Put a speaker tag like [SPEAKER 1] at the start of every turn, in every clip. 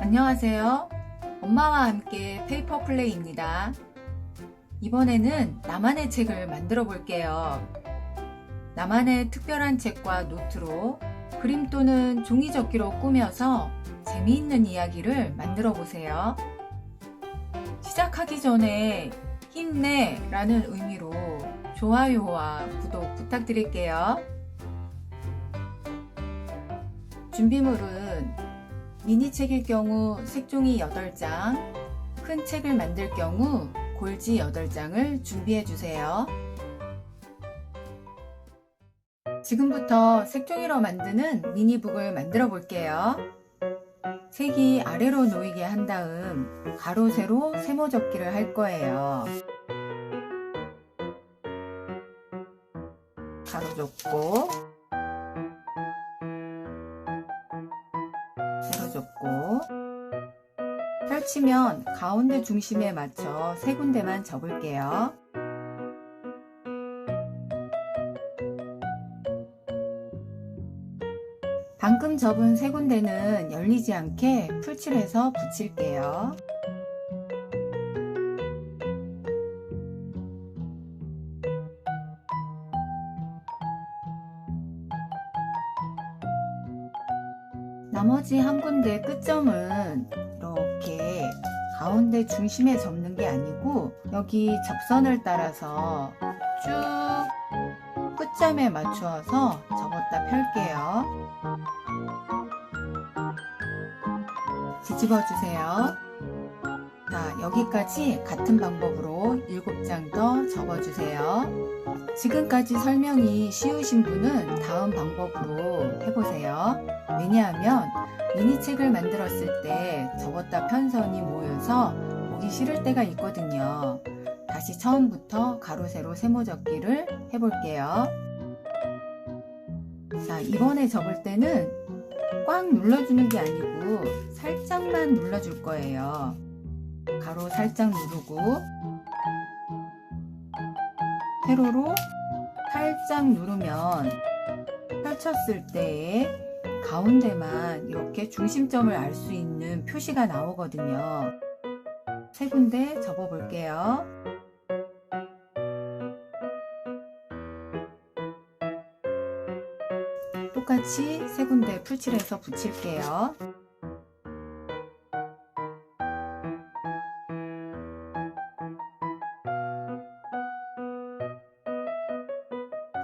[SPEAKER 1] 안녕하세요. 엄마와 함께 페이퍼 플레이입니다. 이번에는 나만의 책을 만들어 볼게요. 나만의 특별한 책과 노트로 그림 또는 종이 접기로 꾸며서 재미있는 이야기를 만들어 보세요. 시작하기 전에 힘내 라는 의미로 좋아요와 구독 부탁드릴게요. 준비물은 미니책일 경우 색종이 8장, 큰 책을 만들 경우 골지 8장을 준비해 주세요. 지금부터 색종이로 만드는 미니북을 만들어 볼게요. 색이 아래로 놓이게 한 다음 가로 세로 세모 접기를 할 거예요. 가로 접고 치면 가운데 중심에 맞춰 세 군데만 접을게요. 방금 접은 세 군데는 열리지 않게 풀칠해서 붙일게요. 나머지 한 군데 끝점은 가운데 중심에 접는 게 아니고 여기 접선을 따라서 쭉 끝점에 맞추어서 접었다 펼게요. 뒤집어 주세요. 자, 여기까지 같은 방법으로 7장 더 접어 주세요. 지금까지 설명이 쉬우신 분은 다음 방법으로 해보세요. 왜냐하면 미니책을 만들었을 때 접었다 편선이 모여서 보기 싫을 때가 있거든요. 다시 처음부터 가로, 세로, 세모 접기를 해볼게요. 자, 이번에 접을 때는 꽉 눌러주는 게 아니고 살짝만 눌러줄 거예요. 가로 살짝 누르고 세로로 살짝 누르면 펼쳤을 때 가운데만 이렇게 중심점을 알 수 있는 표시가 나오거든요. 세 군데 접어 볼게요. 똑같이 세 군데 풀칠해서 붙일게요.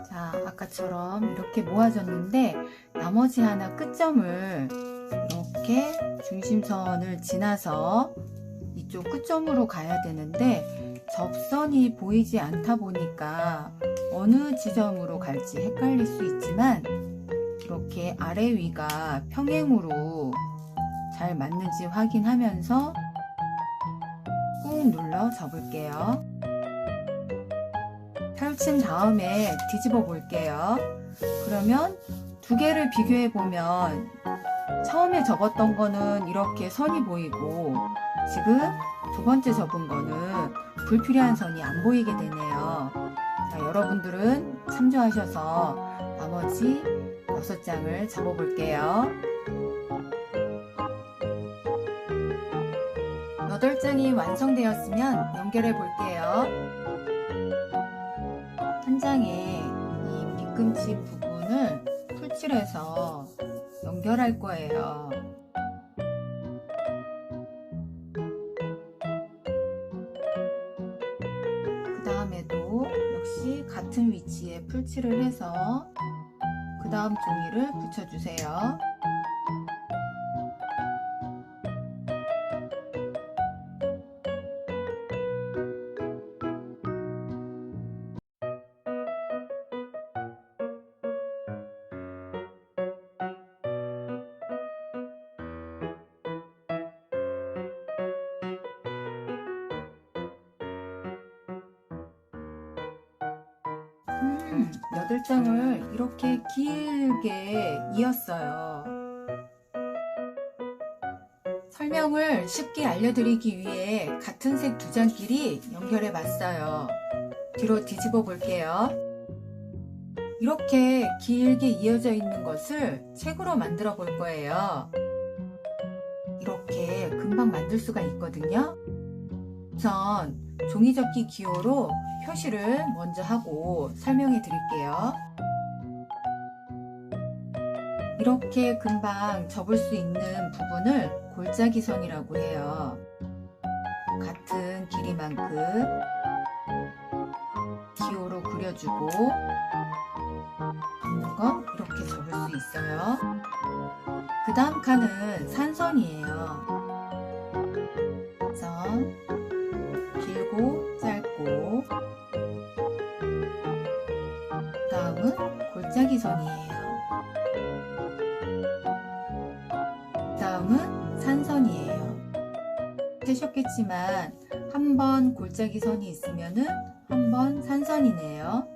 [SPEAKER 1] 자, 아까처럼 이렇게 모아졌는데 나머지 하나 끝점을 이렇게 중심선을 지나서 이쪽 끝점으로 가야 되는데 접선이 보이지 않다 보니까 어느 지점으로 갈지 헷갈릴 수 있지만 이렇게 아래 위가 평행으로 잘 맞는지 확인하면서 꾹 눌러 접을게요. 펼친 다음에 뒤집어 볼게요. 그러면 두 개를 비교해 보면 처음에 접었던 거는 이렇게 선이 보이고 지금 두 번째 접은 거는 불필요한 선이 안 보이게 되네요. 자, 여러분들은 참조하셔서 나머지 여섯 장을 접어 볼게요. 여덟 장이 완성되었으면 연결해 볼게요. 한 장에 이 뒤꿈치 부분을 풀칠해서 연결할 거예요. 그 다음에도 역시 같은 위치에 풀칠을 해서 그 다음 종이를 붙여주세요. 음, 8장을 이렇게 길게 이었어요. 설명을 쉽게 알려드리기 위해 같은 색 두 장끼리 연결해 봤어요. 뒤로 뒤집어 볼게요. 이렇게 길게 이어져 있는 것을 책으로 만들어 볼 거예요. 이렇게 금방 만들 수가 있거든요. 우선 종이접기 기호로 표시를 먼저 하고 설명해 드릴게요. 이렇게 금방 접을 수 있는 부분을 골짜기 선이라고 해요. 같은 길이만큼 기호로 그려주고 접는 건 이렇게 접을 수 있어요. 그 다음 칸은 산선이에요. 선, 길고 짧고 그 다음은 골짜기 선이에요. 그 다음은 산선이에요. 되셨겠지만 한 번 골짜기 선이 있으면 은 한 번 산선이네요.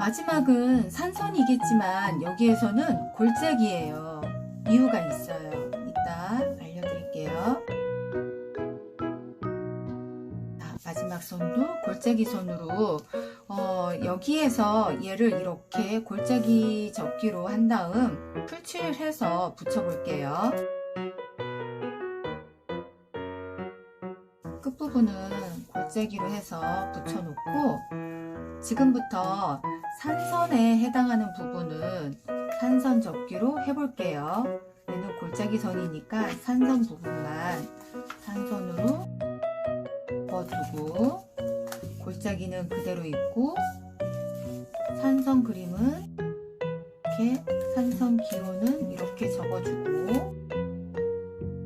[SPEAKER 1] 마지막은 산선이겠지만 여기에서는 골짜기예요. 이유가 있어요. 이따 알려드릴게요. 자, 마지막 선도 골짜기 선으로 어, 여기에서 얘를 이렇게 골짜기 접기로 한 다음 풀칠을 해서 붙여볼게요. 끝부분은 골짜기로 해서 붙여놓고 지금부터 산선에 해당하는 부분은 산선 접기로 해볼게요. 얘는 골짜기 선이니까 산선 부분만 산선으로 접어주고 골짜기는 그대로 있고 산선 그림은 이렇게 산선 기호는 이렇게 접어주고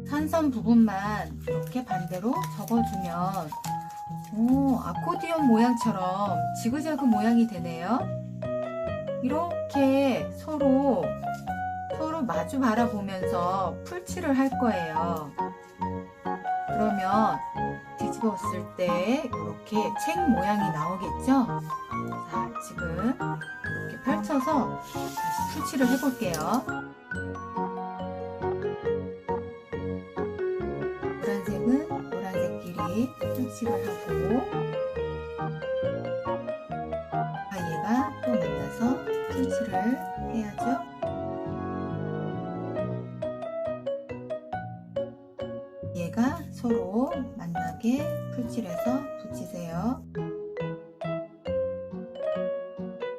[SPEAKER 1] 산선 부분만 이렇게 반대로 접어주면 오, 아코디언 모양처럼 지그재그 모양이 되네요. 이렇게 서로 서로 마주 바라보면서 풀칠을 할 거예요. 그러면 뒤집었을 때 이렇게 책 모양이 나오겠죠? 자, 지금 이렇게 펼쳐서 다시 풀칠을 해볼게요. 풀칠을 하고 아, 얘가 또 만나서 풀칠을 해야죠. 얘가 서로 만나게 풀칠해서 붙이세요.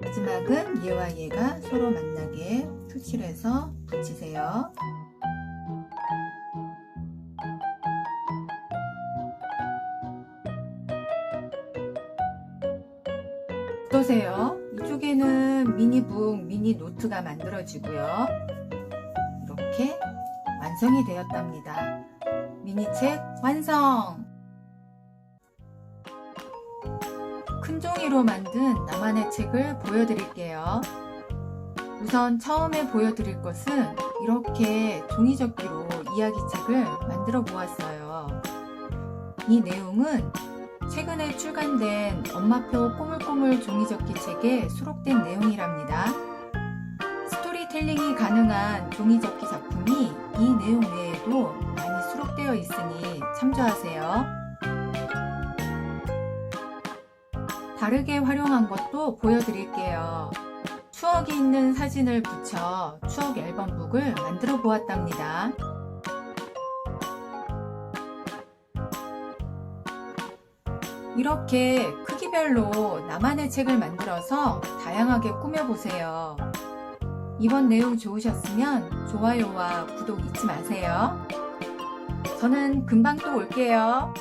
[SPEAKER 1] 마지막은 얘와 얘가 서로 만나게 풀칠해서 붙이세요. 미니북, 미니 노트가 만들어지고요. 이렇게 완성이 되었답니다. 미니책 완성! 큰 종이로 만든 나만의 책을 보여드릴게요. 우선 처음에 보여드릴 것은 이렇게 종이접기로 이야기책을 만들어 보았어요. 이 내용은 최근에 출간된 엄마표 꼬물꼬물 종이접기 책에 수록된 내용이랍니다. 스토리텔링이 가능한 종이접기 작품이 이 내용 외에도 많이 수록되어 있으니 참조하세요. 다르게 활용한 것도 보여드릴게요. 추억이 있는 사진을 붙여 추억 앨범북을 만들어 보았답니다. 이렇게 크기별로 나만의 책을 만들어서 다양하게 꾸며보세요. 이번 내용 좋으셨으면 좋아요와 구독 잊지 마세요. 저는 금방 또 올게요.